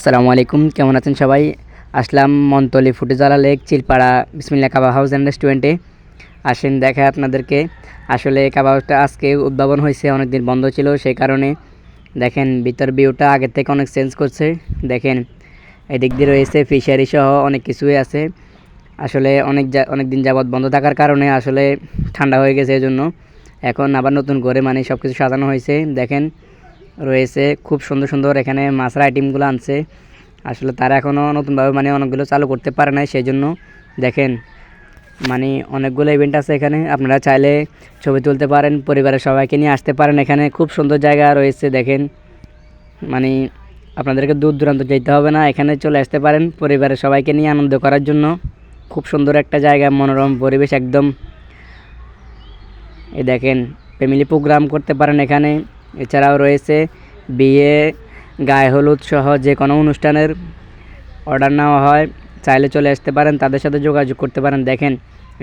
আসসালামু আলাইকুম, কেমন আছেন সবাই? আসলাম মন্তলি ফুটেজালা lake, Chilpara Bismillah Kaaba house and রেস্টুরেন্টে। আসেন দেখা আপনাদেরকে। আসলে কাবাব হাউসটা আজকে উদ্ভাবন হয়েছে, অনেকদিন বন্ধ ছিল, সেই কারণে। দেখেন, ভিতর ভিউটা আগের থেকে অনেক চেঞ্জ করছে। দেখেন, এদিক দিয়ে রয়েছে ফিশারি সহ অনেক কিছুই আছে। আসলে অনেক অনেক দিন যাবৎ বন্ধ থাকার কারণে আসলে ঠান্ডা হয়ে গেছে এই জন্য এখন আবার নতুন করে মানে সব কিছু সাজানো হয়েছে। দেখেন রয়েছে। খুব সুন্দর সুন্দর এখানে মাছের আইটেমগুলো আনছে। আসলে তারা এখনও নতুনভাবে মানে অনেকগুলো চালু করতে পারে নাই সেই জন্য দেখেন। মানে অনেকগুলো ইভেন্ট আছে এখানে, আপনারা চাইলে ছবি তুলতে পারেন, পরিবারের সবাইকে নিয়ে আসতে পারেন এখানে। খুব সুন্দর জায়গা রয়েছে, দেখেন। মানে আপনাদেরকে দূর দূরান্ত যেতে হবে না, এখানে চলে আসতে পারেন, পরিবারের সবাইকে নিয়ে আনন্দ করার জন্য। খুব সুন্দর একটা জায়গা, মনোরম পরিবেশ একদম। এই দেখেন ফ্যামিলি প্রোগ্রাম করতে পারেন এখানে। এছাড়াও রয়েছে বিয়ে, গায়ে হলুদ সহ যে কোনো অনুষ্ঠানের অর্ডার নেওয়া হয়, চাইলে চলে আসতে পারেন, তাদের সাথে যোগাযোগ করতে পারেন। দেখেন,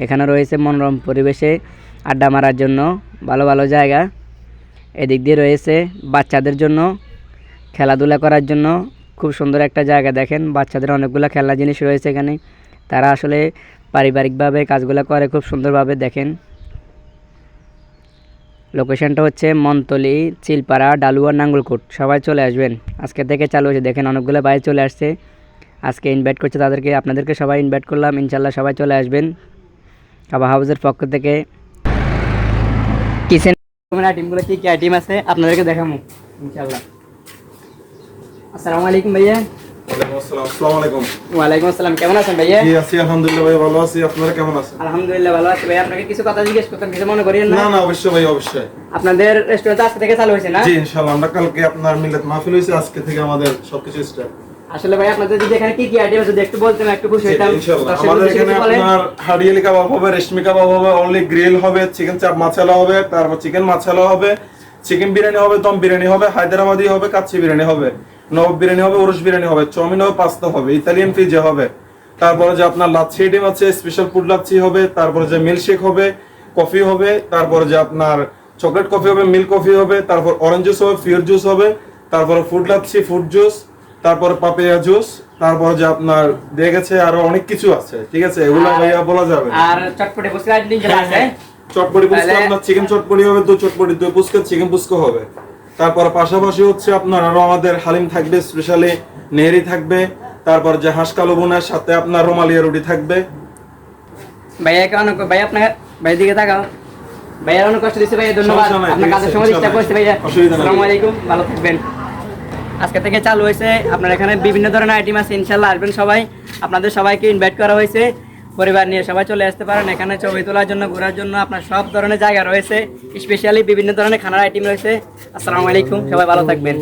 এখানে রয়েছে মনোরম পরিবেশে আড্ডা মারার জন্য ভালো ভালো জায়গা। এদিক দিয়ে রয়েছে বাচ্চাদের জন্য খেলাধুলা করার জন্য খুব সুন্দর একটা জায়গা। দেখেন, বাচ্চাদের অনেকগুলো খেলনা জিনিস রয়েছে এখানে। তারা আসলে পারিবারিকভাবে কাজগুলো করে খুব সুন্দরভাবে। দেখেন লোকেশনটা হচ্ছে মন্তলি চিলপাড়া, ডালুয়া, নাঙ্গলকোট। সবাই চলে আসবেন। আজকে থেকে চালু হয়েছে। দেখেন অনেকগুলো বাইরে চলে আসছে। আজকে ইনভাইট করছে তাদেরকে। আপনাদেরকে সবাই ইনভাইট করলাম। ইনশাল্লাহ সবাই চলে আসবেন। কাবা হাউসের পক্ষ থেকে। কিচেন আইটেমগুলো কী কী আইটেম আছে? আপনাদেরকে দেখাবো ইনশাল্লাহ আসসালামু আলাইকুম ভাইয়া। ওয়ালাইকুম আসসালাম। আসসালামু আলাইকুম। ওয়ালাইকুম আসসালাম কেমন আছেন ভাইয়া? জি আছি আলহামদুলিল্লাহ ভাই ভালো আছি। আপনারা কেমন আছেন? আলহামদুলিল্লাহ ভালো আছি ভাইয়া। আপনাকে কিছু কথা জিজ্ঞেস করতাম কিছু মনে করিয়েন না? না না অবশ্যই ভাই অবশ্যই। আপনাদের রেস্টুরেন্ট আজকে থেকে চালু হয়েছে না? জি ইনশাআল্লাহ আমরা কালকে আপনার মিলাদ মাহফিল হয়েছে আজকে থেকে আমাদের সবকিছু স্টার্ট আসলে ভাই আপনাদের যদি এখানে কি কি আইটেম আছে একটু বলতেন একটু খুশি হইতাম। আমাদের এখানে আপনার হাড়িয়ালি কাবাব হবে রেশমি কাবাব হবে অনলি গ্রিল হবে চিকেন চাপ মাছালা হবে তারপর চিকেন মাছালা হবে চিকেন বিরিয়ানি হবে দম বিরিয়ানি হবে হায়দ্রাবাদি হবে কাচ্চি বিরিয়ানি হবে। নবাব বিরিয়ানি হবে উরুশ বিরিয়ানি হবে চাউমিন হবে পাস্তা হবে ইতালিয়ান পিজা হবে। তারপরে যে আপনার লাচ্ছি আইটেম আছে স্পেশাল ফুড লাচ্ছি হবে তারপরে যে মিল্কশেক হবে কফি হবে তারপরে যে আপনার চকলেট কফি হবে মিল্ক কফি হবে তারপর অরেঞ্জ জুস হবে ফিওর জুস হবে তারপরে ফুড লাচ্ছি ফুড জুস তারপরে পাপিয়া জুস তারপর যে আপনার দিয়ে গেছে আরও অনেক কিছু আছে ঠিক আছে? এগুলো ভাইয়া বলা যাবে। আর চটপটে আইটেম আছে চটপটি পুস্কা আপনার চিকেন চটপটি হবে দু চটপটি দুই পুস্কা চিকেন পুস্কা হবে। তারপর পাশাপাশি হচ্ছে আপনার আরও আমাদের হালিম থাকবে স্পেশালি নেহেরি থাকবে তারপর যে হাঁস কালো বোনার সাথে আপনার রোমালিয়া রুটি থাকবে। ভাইয়া কেমন ভাই আপনার ভাই দিকে তাকাও। ভাইয়া অনেক কষ্ট দিচ্ছে ভাইয়া ধন্যবাদ। আপনার কাজের সময়। করছে ভাইয়া আসসালামু আলাইকুম ভালো থাকবেন। আজকে থেকে চালু হয়েছে আপনার এখানে বিভিন্ন ধরনের আইটেম আছে ইনশাল্লাহ আসবেন সবাই। আপনাদের সবাইকে ইনভাইট করা হয়েছে। পরিবার নিয়ে সবাই চলে আসতে পারেন। এখানে ছবি তোলার জন্য, ঘোরার জন্য আপনার সব ধরনের জায়গা রয়েছে। স্পেশালি বিভিন্ন ধরনের খানার আইটেম রয়েছে। আসসালামু আলাইকুম, সবাই ভালো থাকবেন।